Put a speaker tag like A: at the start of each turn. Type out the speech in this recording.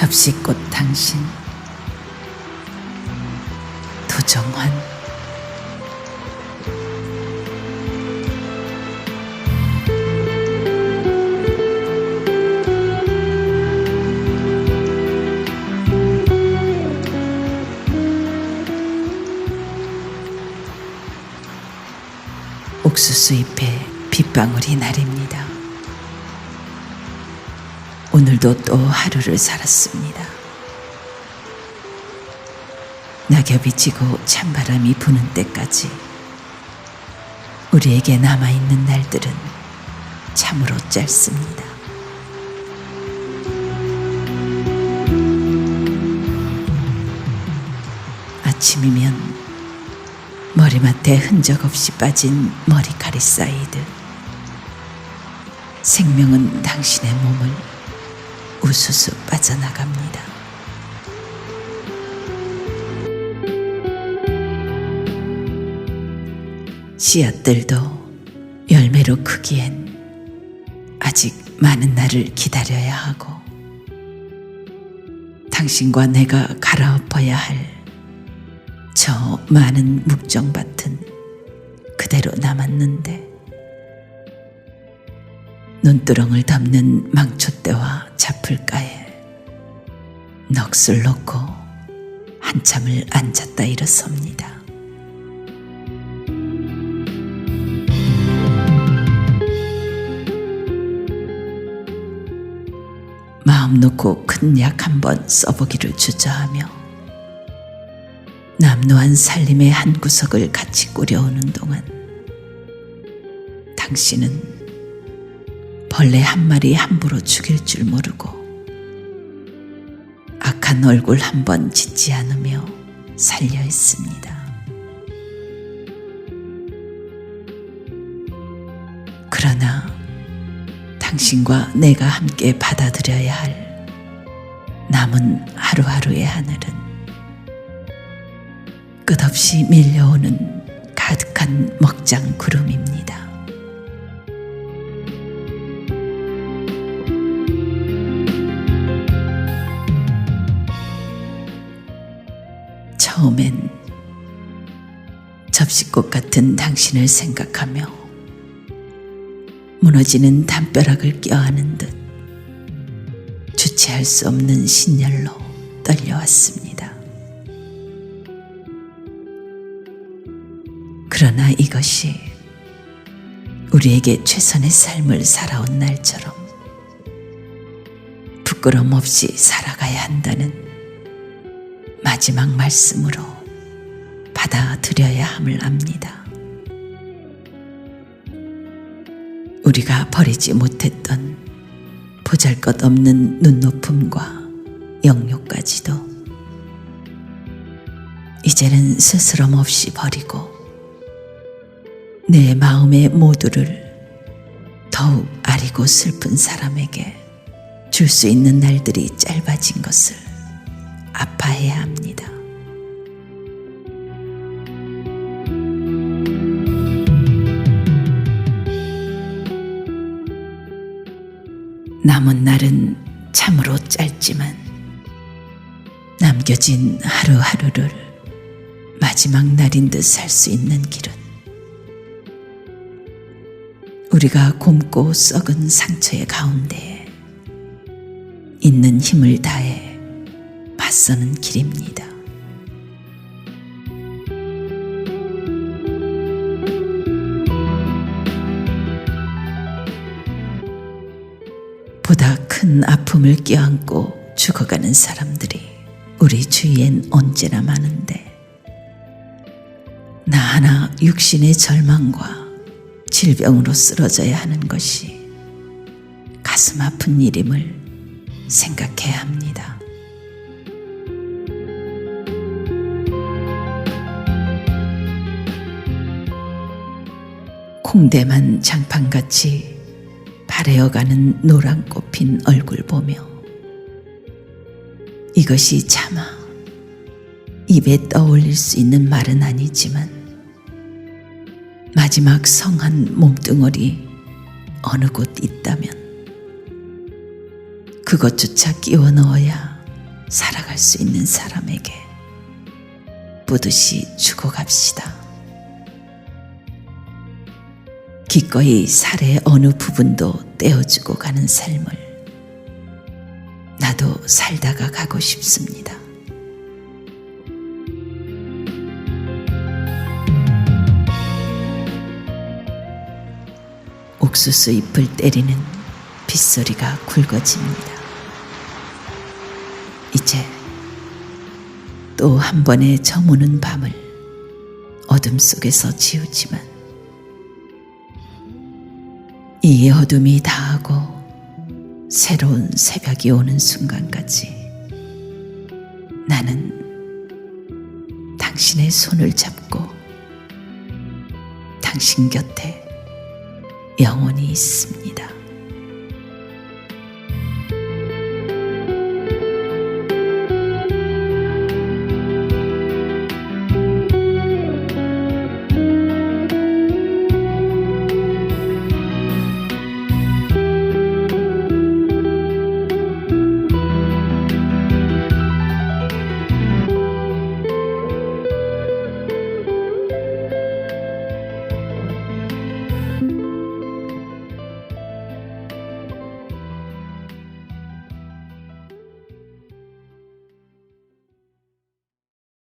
A: 접시꽃 당신 도정환 옥수수 잎에 빗방울이 내립니다. 오늘도 또 하루를 살았습니다. 낙엽이 지고 찬바람이 부는 때까지 우리에게 남아있는 날들은 참으로 짧습니다. 아침이면 머리맡에 흔적 없이 빠진 머리카락 사이드 생명은 당신의 몸을 우수수 빠져나갑니다. 씨앗들도 열매로 크기엔 아직 많은 날을 기다려야 하고 당신과 내가 갈아엎어야 할 저 많은 묵정밭은 그대로 남았는데 눈두렁을 덮는 망초대와 잡풀가에 넋을 놓고 한참을 앉았다 일어섭니다. 마음 놓고 큰 약 한 번 써보기를 주저하며 남노한 살림의 한 구석을 같이 꾸려오는 동안 당신은 벌레 한 마리 함부로 죽일 줄 모르고 악한 얼굴 한 번 짓지 않으며 살려 했습니다. 그러나 당신과 내가 함께 받아들여야 할 남은 하루하루의 하늘은 끝없이 밀려오는 가득한 먹장 구름입니다. 처음엔 접시꽃 같은 당신을 생각하며 무너지는 담벼락을 껴안은 듯 주체할 수 없는 신열로 떨려왔습니다. 그러나 이것이 우리에게 최선의 삶을 살아온 날처럼 부끄럼 없이 살아가야 한다는 마지막 말씀으로 받아들여야 함을 압니다. 우리가 버리지 못했던 보잘 것 없는 눈높음과 영욕까지도 이제는 스스럼 없이 버리고 내 마음의 모두를 더욱 아리고 슬픈 사람에게 줄 수 있는 날들이 짧아진 것을 아파해야 합니다. 남은 날은 참으로 짧지만 남겨진 하루하루를 마지막 날인 듯 살 수 있는 길은 우리가 곰고 썩은 상처의 가운데에 있는 힘을 다해 맞서는 길입니다. 보다 큰 아픔을 껴안고 죽어가는 사람들이 우리 주위엔 언제나 많은데 나 하나 육신의 절망과 질병으로 쓰러져야 하는 것이 가슴 아픈 일임을 생각해야 합니다. 콩대만 장판같이 바래어가는 노란 꽃 핀 얼굴 보며 이것이 차마 입에 떠올릴 수 있는 말은 아니지만 마지막 성한 몸뚱어리 어느 곳 있다면 그것조차 끼워 넣어야 살아갈 수 있는 사람에게 뿌듯이 죽어갑시다. 기꺼이 살의 어느 부분도 떼어주고 가는 삶을 나도 살다가 가고 싶습니다. 옥수수 잎을 때리는 빗소리가 굵어집니다. 이제 또 한 번의 저무는 밤을 어둠 속에서 지우지만 이 어둠이 다하고 새로운 새벽이 오는 순간까지 나는 당신의 손을 잡고 당신 곁에 영원히 있습니다.